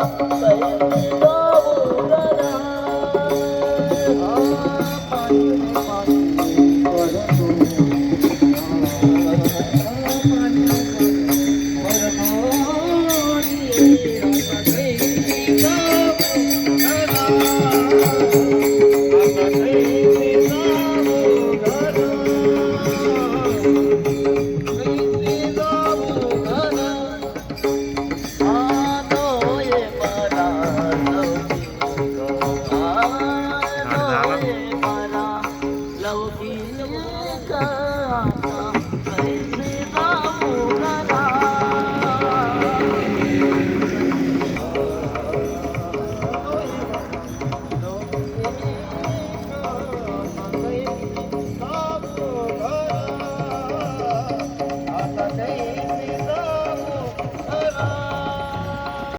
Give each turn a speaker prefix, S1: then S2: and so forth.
S1: 对 Yeah.